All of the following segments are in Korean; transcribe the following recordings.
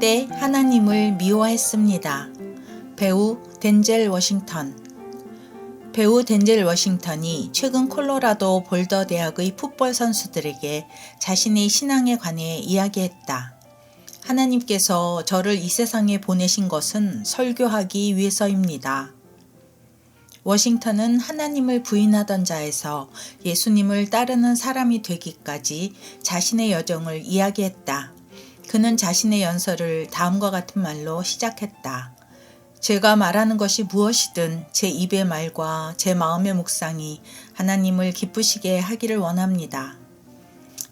그때 하나님을 미워했습니다. 배우 덴젤 워싱턴 배우 덴젤 워싱턴이 최근 콜로라도 볼더 대학의 풋볼 선수들에게 자신의 신앙에 관해 이야기했다. 하나님께서 저를 이 세상에 보내신 것은 설교하기 위해서입니다. 워싱턴은 하나님을 부인하던 자에서 예수님을 따르는 사람이 되기까지 자신의 여정을 이야기했다. 그는 자신의 연설을 다음과 같은 말로 시작했다. 제가 말하는 것이 무엇이든 제 입의 말과 제 마음의 묵상이 하나님을 기쁘시게 하기를 원합니다.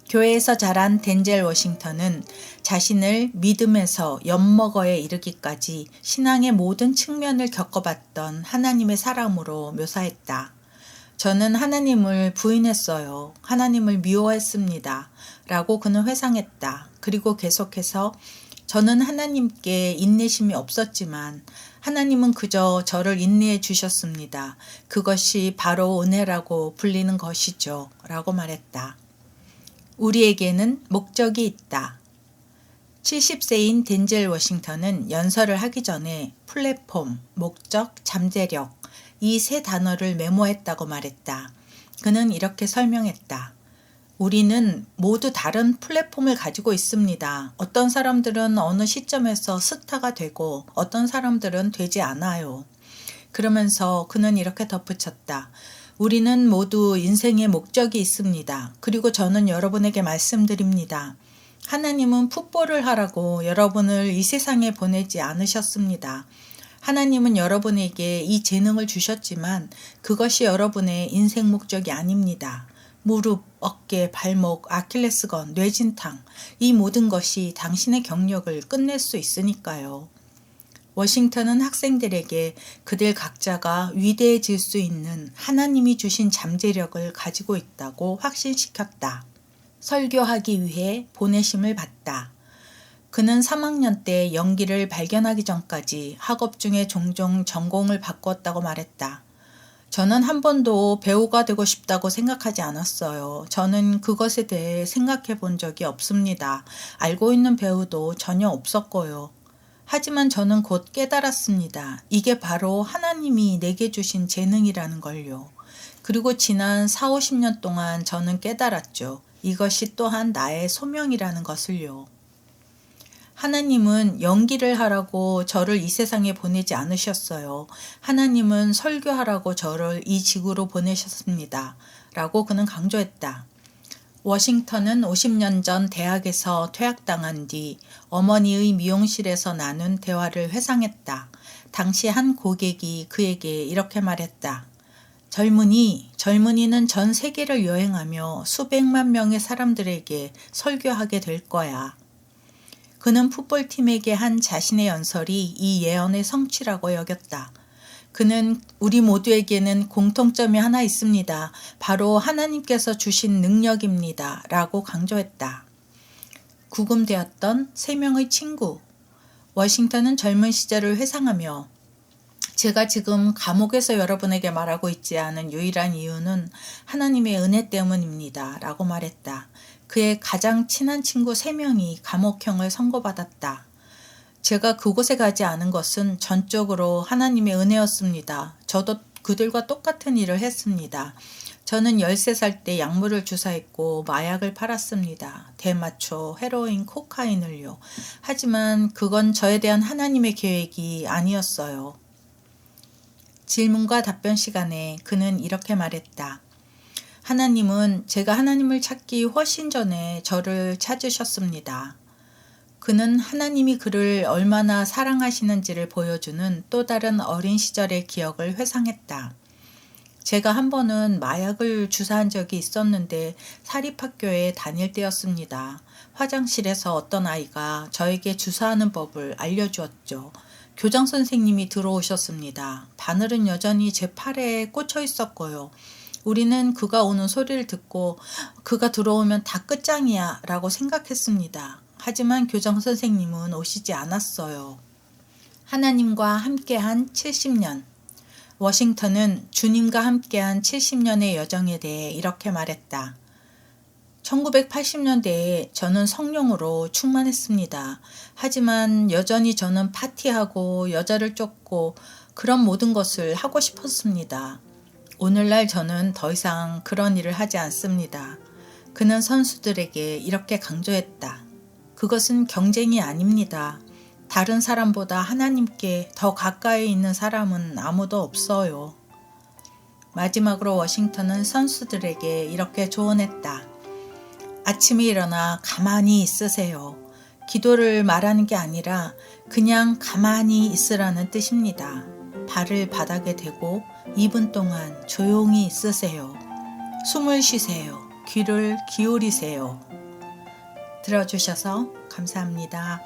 교회에서 자란 덴젤 워싱턴은 자신을 믿음에서 엿먹어에 이르기까지 신앙의 모든 측면을 겪어봤던 하나님의 사람으로 묘사했다. 저는 하나님을 부인했어요. 하나님을 미워했습니다. 라고 그는 회상했다. 그리고 계속해서 저는 하나님께 인내심이 없었지만 하나님은 그저 저를 인내해 주셨습니다. 그것이 바로 은혜라고 불리는 것이죠. 라고 말했다. 우리에게는 목적이 있다. 70세인 덴젤 워싱턴은 연설을 하기 전에 플랫폼, 목적, 잠재력 이 세 단어를 메모했다고 말했다. 그는 이렇게 설명했다. 우리는 모두 다른 플랫폼을 가지고 있습니다. 어떤 사람들은 어느 시점에서 스타가 되고 어떤 사람들은 되지 않아요. 그러면서 그는 이렇게 덧붙였다. 우리는 모두 인생의 목적이 있습니다. 그리고 저는 여러분에게 말씀드립니다. 하나님은 풋볼을 하라고 여러분을 이 세상에 보내지 않으셨습니다. 하나님은 여러분에게 이 재능을 주셨지만 그것이 여러분의 인생 목적이 아닙니다. 무릎, 어깨, 발목, 아킬레스건, 뇌진탕, 이 모든 것이 당신의 경력을 끝낼 수 있으니까요. 워싱턴은 학생들에게 그들 각자가 위대해질 수 있는 하나님이 주신 잠재력을 가지고 있다고 확신시켰다. 설교하기 위해 보내심을 받다. 그는 3학년 때 연기를 발견하기 전까지 학업 중에 종종 전공을 바꾸었다고 말했다. 저는 한 번도 배우가 되고 싶다고 생각하지 않았어요. 저는 그것에 대해 생각해 본 적이 없습니다. 알고 있는 배우도 전혀 없었고요. 하지만 저는 곧 깨달았습니다. 이게 바로 하나님이 내게 주신 재능이라는 걸요. 그리고 지난 4, 50년 동안 저는 깨달았죠. 이것이 또한 나의 소명이라는 것을요. 하나님은 연기를 하라고 저를 이 세상에 보내지 않으셨어요. 하나님은 설교하라고 저를 이 지구로 보내셨습니다. 라고 그는 강조했다. 워싱턴은 50년 전 대학에서 퇴학당한 뒤 어머니의 미용실에서 나눈 대화를 회상했다. 당시 한 고객이 그에게 이렇게 말했다. 젊은이, 젊은이는 전 세계를 여행하며 수백만 명의 사람들에게 설교하게 될 거야. 그는 풋볼팀에게 한 자신의 연설이 이 예언의 성취라고 여겼다. 그는 우리 모두에게는 공통점이 하나 있습니다. 바로 하나님께서 주신 능력입니다. 라고 강조했다. 구금되었던 세 명의 친구. 워싱턴은 젊은 시절을 회상하며 제가 지금 감옥에서 여러분에게 말하고 있지 않은 유일한 이유는 하나님의 은혜 때문입니다. 라고 말했다. 그의 가장 친한 친구 3명이 감옥형을 선고받았다. 제가 그곳에 가지 않은 것은 전적으로 하나님의 은혜였습니다. 저도 그들과 똑같은 일을 했습니다. 저는 13살 때 약물을 주사했고 마약을 팔았습니다. 대마초, 헤로인, 코카인을요. 하지만 그건 저에 대한 하나님의 계획이 아니었어요. 질문과 답변 시간에 그는 이렇게 말했다. 하나님은 제가 하나님을 찾기 훨씬 전에 저를 찾으셨습니다. 그는 하나님이 그를 얼마나 사랑하시는지를 보여주는 또 다른 어린 시절의 기억을 회상했다. 제가 한 번은 마약을 주사한 적이 있었는데 사립학교에 다닐 때였습니다. 화장실에서 어떤 아이가 저에게 주사하는 법을 알려주었죠. 교장 선생님이 들어오셨습니다. 바늘은 여전히 제 팔에 꽂혀 있었고요. 우리는 그가 오는 소리를 듣고 그가 들어오면 다 끝장이야 라고 생각했습니다. 하지만 교장 선생님은 오시지 않았어요. 하나님과 함께한 70년. 워싱턴은 주님과 함께한 70년의 여정에 대해 이렇게 말했다. 1980년대에 저는 성령으로 충만했습니다. 하지만 여전히 저는 파티하고 여자를 쫓고 그런 모든 것을 하고 싶었습니다. 오늘날 저는 더 이상 그런 일을 하지 않습니다. 그는 선수들에게 이렇게 강조했다. 그것은 경쟁이 아닙니다. 다른 사람보다 하나님께 더 가까이 있는 사람은 아무도 없어요. 마지막으로 워싱턴은 선수들에게 이렇게 조언했다. 아침에 일어나 가만히 있으세요. 기도를 말하는 게 아니라 그냥 가만히 있으라는 뜻입니다. 발을 바닥에 대고 2분 동안 조용히 있으세요. 숨을 쉬세요. 귀를 기울이세요. 들어주셔서 감사합니다.